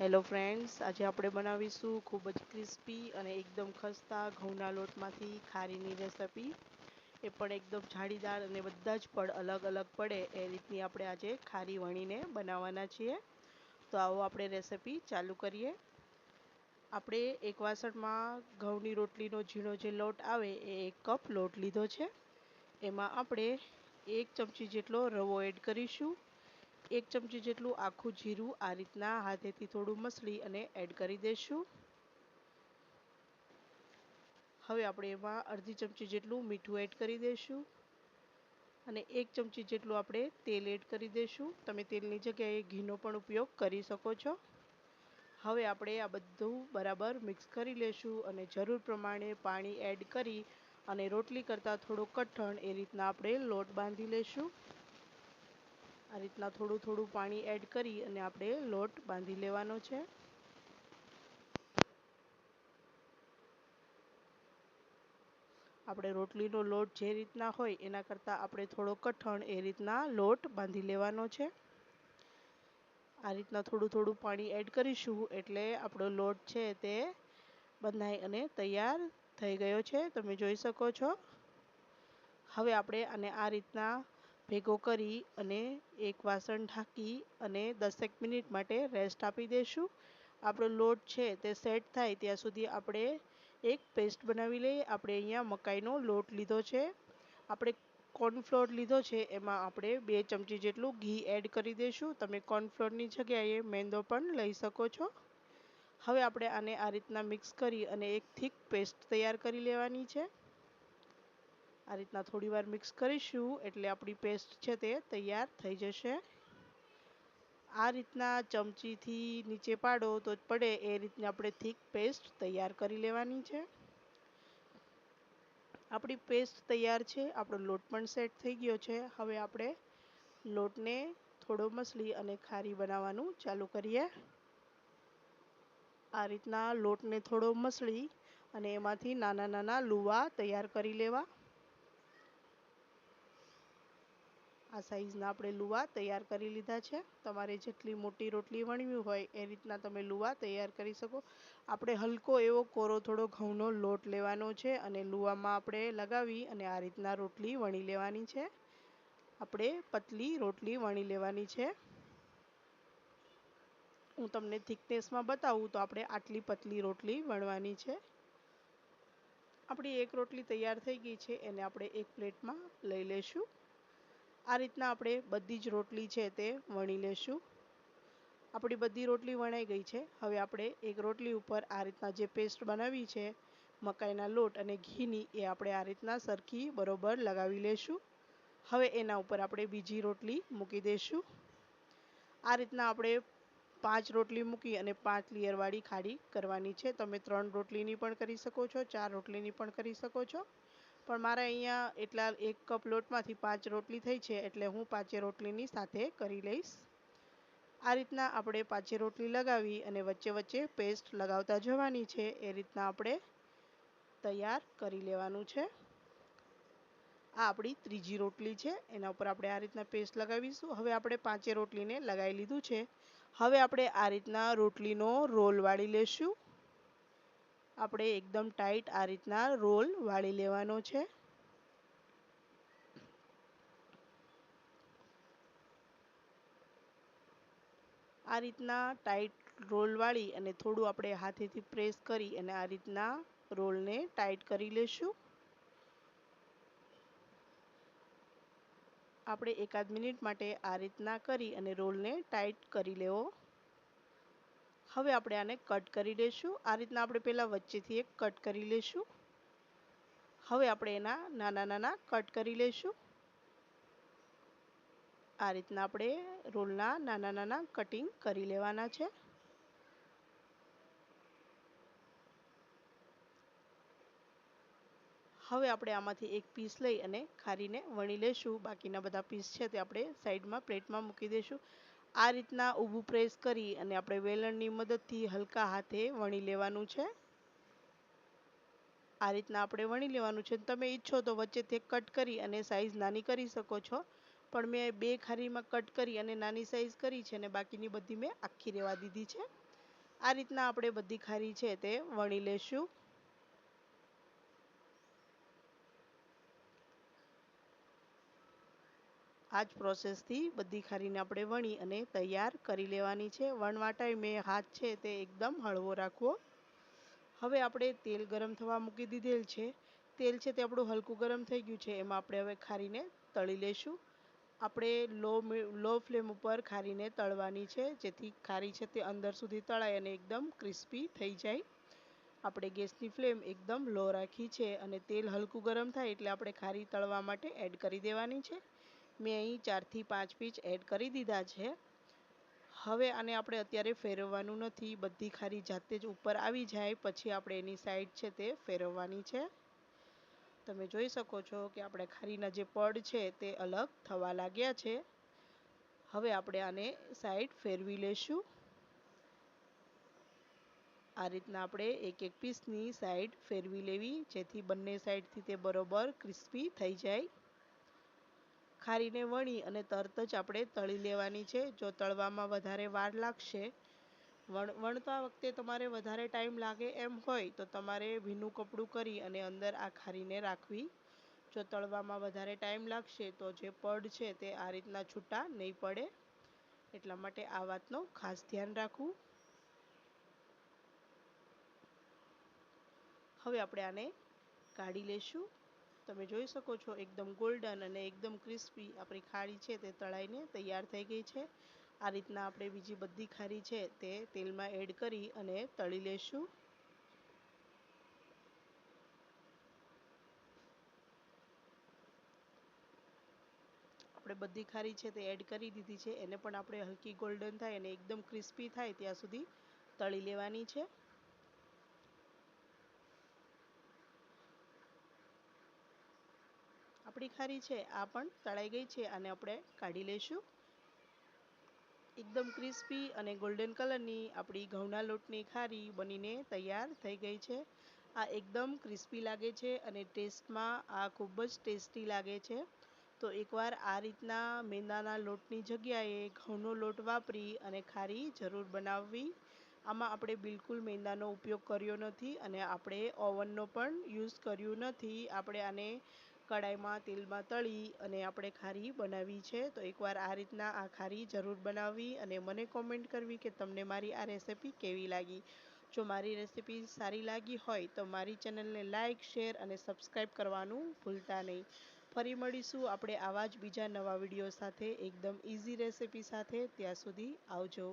Hello friends આજે આપણે બનાવીશું ખૂબ જ ક્રિસ્પી અને એકદમ ખસ્તા ઘઉંના લોટમાંથી ખારીની રેસિપી એ પણ એકદમ જાળીદાર અને બધા જ પડ અલગ અલગ પડે એ રીતની આપણે આજે ખારી વણીને બનાવવાના છીએ. તો આવો આપણે રેસિપી ચાલુ કરીએ. આપણે એક વાસણમાં ઘઉંની રોટલીનો ઝીણો જે લોટ આવે એ એક કપ લોટ લીધો છે. એમાં આપણે એક ચમચી જેટલો રવો એડ કરીશું. એક ચમચી જેટલું આખું જીરું આ રીતના હાથેથી થોડું મસળી અને એડ કરી દઈશું હવે આપણે એમાં અડધી ચમચી જેટલું મીઠું એડ કરી દઈશું અને એક ચમચી જેટલું આપણે તેલ એડ કરી દઈશું તમે તેલની જગ્યાએ ઘીનો પણ ઉપયોગ કરી શકો છો. હવે આપણે આ બધું બરાબર મિક્સ કરી લેશું અને જરૂર પ્રમાણે પાણી એડ કરી અને રોટલી કરતાં થોડો કઠણ એ રીતના આપણે લોટ બાંધી લેશું. આ રીતના થોડું થોડું પાણી એડ કરી અને આપણે લોટ બાંધી લેવાનો છે. આપણે રોટલીનો લોટ જે રીતના હોય એના કરતાં આપણે થોડો કઠણ એ રીતના લોટ બાંધી લેવાનો છે. આ રીતના થોડું થોડું પાણી એડ કરીશું એટલે આપણો લોટ છે તે બંધાઈ અને તૈયાર થઈ ગયો છે. તમે જોઈ શકો છો. હવે આપણે આને આ રીતના ભેગો કરી અને એક વાસણ ઢાંકી અને દસેક મિનિટ માટે રેસ્ટ આપી દઈશું આપણો લોટ છે તે સેટ થાય ત્યાં સુધી આપણે એક પેસ્ટ બનાવી લઈએ. આપણે અહીંયા મકાઈનો લોટ લીધો છે. આપણે કોર્નફ્લોર લીધો છે, એમાં આપણે બે ચમચી જેટલું ઘી એડ કરી દઈશું તમે કોર્નફ્લોરની જગ્યાએ મેંદો પણ લઈ શકો છો. હવે આપણે આને આ રીતના મિક્સ કરી અને એક થીક પેસ્ટ તૈયાર કરી લેવાની છે. આ રીતના થોડી વાર મિક્સ કરીશું એટલે આપણી પેસ્ટ છે તે તૈયાર થઈ જશે. આ રીતના ચમચીથી નીચે પાડો તો પડે, એ રીતની આપણે થીક પેસ્ટ તૈયાર કરી લેવાની છે. આપણી પેસ્ટ તૈયાર છે, આપણો લોટ પણ સેટ થઈ ગયો છે. હવે આપણે લોટને થોડો મસળી અને ખારી બનાવવાનું ચાલુ કરીએ. આ રીતના લોટને થોડો મસળી અને એમાંથી નાના નાના લુવા તૈયાર કરી લેવા. આ સાઈઝના આપણે લુવા તૈયાર કરી લીધા છે. તમારે જેટલી મોટી રોટલી વણવી હોય એ રીતના તમે લુવા તૈયાર કરી શકો. આપણે હલકો એવો કોરો થોડો ઘઉંનો લોટ લેવાનો છે અને લુવામાં આપણે લગાવી અને આ રીતના રોટલી વણી લેવાની છે. આપણે પતલી રોટલી વણી લેવાની છે. હું તમને થિકનેસમાં બતાવું તો આપણે આટલી પતલી રોટલી વણવાની છે. આપણી એક રોટલી તૈયાર થઈ ગઈ છે, એને આપણે એક પ્લેટમાં લઈ લઈશું. આ રીતના આપણે બધી જ રોટલી છે તે વણી લેશું. આપણી બધી રોટલી વણાઈ ગઈ છે. હવે આપણે એક રોટલી ઉપર આ રીતના જે પેસ્ટ બનાવી છે, મકાઈના લોટ અને ઘીની, એ આપણે આ રીતના સરખી બરોબર લગાવી લેશું. હવે એના ઉપર આપણે બીજી રોટલી મૂકી દઈશું આ રીતના આપણે પાંચ રોટલી મૂકી અને પાંચ લેયરવાળી ખાડી કરવાની છે. તમે ત્રણ રોટલીની પણ કરી શકો છો, ચાર રોટલીની પણ કરી શકો છો. પણ મારે અહીંયા એટલા એક કપ લોટમાંથી પાંચ રોટલી થઈ છે એટલે હું પાંચે રોટલીની સાથે કરી લઈશ. આ રીતના આપણે પાંચે રોટલી લગાવી અને વચ્ચે વચ્ચે પેસ્ટ લગાવતા જવાની છે. એ રીતના આપણે તૈયાર કરી લેવાનું છે. આ આપણી ત્રીજી રોટલી છે. એના ઉપર આપણે આ રીતના પેસ્ટ લગાવીશું. હવે આપણે પાંચે રોટલીને લગાવી લીધું છે. હવે આપણે આ રીતના રોટલીનો રોલ વાળી લેશું. આપણે એકદમ ટાઈટ આ રીતના રોલ વાળી લેવાનો છે. આ રીતના ટાઈટ રોલ વાળી અને થોડું આપણે હાથેથી પ્રેસ કરી અને આ રીતના રોલને ટાઈટ કરી લેશું. આપણે એકાદ મિનિટ માટે આ રીતના કરી અને રોલને ટાઈટ કરી લેવો. હવે આપણે આને કટ કરી લઈશું આ રીતના આપણે પહેલાં વચ્ચેથી એક કટ કરી લઈશું હવે આપણે એના નાના નાના કટ કરી લઈશું આ રીતના આપણે રોલના નાના નાના કટિંગ કરી લેવાના છે. હવે આપણે આમાંથી એક પીસ લઈ અને ખારીને વણી લઈશું બાકીના બધા પીસ છે તે આપણે સાઈડમાં પ્લેટમાં મૂકી દઈશું આ રીતના ઊભું પ્રેસ કરી અને આપણે વેલણની મદદથી હલકા હાથે વણી લેવાનું છે. આ રીતના આપણે વણી લેવાનું છે. તમે ઈચ્છો તો વચ્ચેથી કટ કરી અને સાઈઝ નાની કરી શકો છો. પણ મેં બે ખારીમાં કટ કરી અને નાની સાઈઝ કરી છે અને બાકીની બધી મેં આખી રહેવા દીધી છે. આ રીતના આપણે બધી ખારી છે તે વણી લેશું. આ જ પ્રોસેસથી બધી ખારીને આપણે વણી અને તૈયાર કરી લેવાની છે. વણવા ટાઈમે હાથ છે તે એકદમ હળવો રાખવો. હવે આપણે તેલ ગરમ થવા મૂકી દીધેલ છે. તેલ છે તે આપણું હલકું ગરમ થઈ ગયું છે. એમાં આપણે હવે ખારીને તળી લેશું. આપણે લો લો ફ્લેમ ઉપર ખારીને તળવાની છે. જેથી ખારી છે તે અંદર સુધી તળાય અને એકદમ ક્રિસ્પી થઈ જાય. આપણે ગેસની ફ્લેમ એકદમ લો રાખી છે અને તેલ હલકું ગરમ થાય એટલે આપણે ખારી તળવા માટે એડ કરી દેવાની છે. મેં અહીં ચારથી પાંચ પીચ એડ કરી દીધા છે. હવે આને આપણે અત્યારે ફેરવવાનું નથી. બધી ખારી જાતે જ ઉપર આવી જાય, પછી આપણે એની સાઈડ છે તે ફેરવવાની છે. તમે જોઈ શકો છો કે આપણે ખારીના જે પડ છે તે અલગ થવા લાગ્યા છે. હવે આપણે આને સાઈડ ફેરવી લેશું. આ રીતના આપણે એક એક પીસની સાઈડ ફેરવી લેવી, જેથી બંને સાઈડથી તે બરોબર ક્રિસ્પી થઈ જાય. ખારીને વણી અને તરત જ આપણે તળી લેવાની છે. જો તળવામાં વધારે વાર લાગશે, વણ, વણતા વખતે તમારે વધારે ટાઈમ લાગે એમ હોય તો તમારે ભીનું કપડું કરી અને અંદર આ ખારીને રાખવી. જો તળવામાં વધારે ટાઈમ લાગશે તો જે પડ છે તે આ રીતના છૂટા નહીં પડે. એટલા માટે આ વાતનું ખાસ ધ્યાન રાખવું. હવે આપણે આને કાઢી લેશું. તમે જોઈ શકો છો, એકદમ ગોલ્ડન અને એકદમ ક્રિસ્પી આપણી ખારી છે તે તળાઈને તૈયાર થઈ ગઈ છે. આ રીતના આપણે બીજી બધી ખારી છે તે તેલમાં એડ કરી અને તળી લેશું. આપણે બધી ખારી છે તે એડ કરી દીધી છે, એને પણ આપણે હલકી ગોલ્ડન થાય અને એકદમ ક્રિસ્પી થાય ત્યાં સુધી તળી લેવાની છે. આપણી ખારી છે, આ પણ તળાઈ ગઈ છે અને આપણે કાઢી લઈશું. એકદમ ક્રિસ્પી અને ગોલ્ડન કલરની આપણી ઘઉંના લોટની ખારી બનીને તૈયાર થઈ ગઈ છે. આ એકદમ ક્રિસ્પી લાગે છે અને ટેસ્ટમાં આ ખૂબ જ ટેસ્ટી લાગે છે. તો એકવાર આ રીતના મેંદાના લોટની જગ્યાએ ઘઉંનો લોટ વાપરી અને ખારી જરૂર બનાવવી. આમાં આપણે બિલકુલ મેંદાનો ઉપયોગ કર્યો નથી અને આપણે ઓવનનો પણ યુઝ કર્યું નથી. આપણે આને કડાઈમાં તેલમાં તળી અને આપણે ખારી બનાવી છે. તો એકવાર આ રીતના આ ખારી જરૂર બનાવવી અને મને કોમેન્ટ કરવી કે તમને મારી આ રેસિપી કેવી લાગી. જો મારી રેસિપી સારી લાગી હોય તો મારી ચેનલને લાઇક શેર અને સબસ્ક્રાઈબ કરવાનું ભૂલતા નહીં. ફરી મળીશું આપણે આવા જ બીજા નવા વીડિયો સાથે. એકદમ ઇઝી રેસિપી સાથે. ત્યાં સુધી આવજો.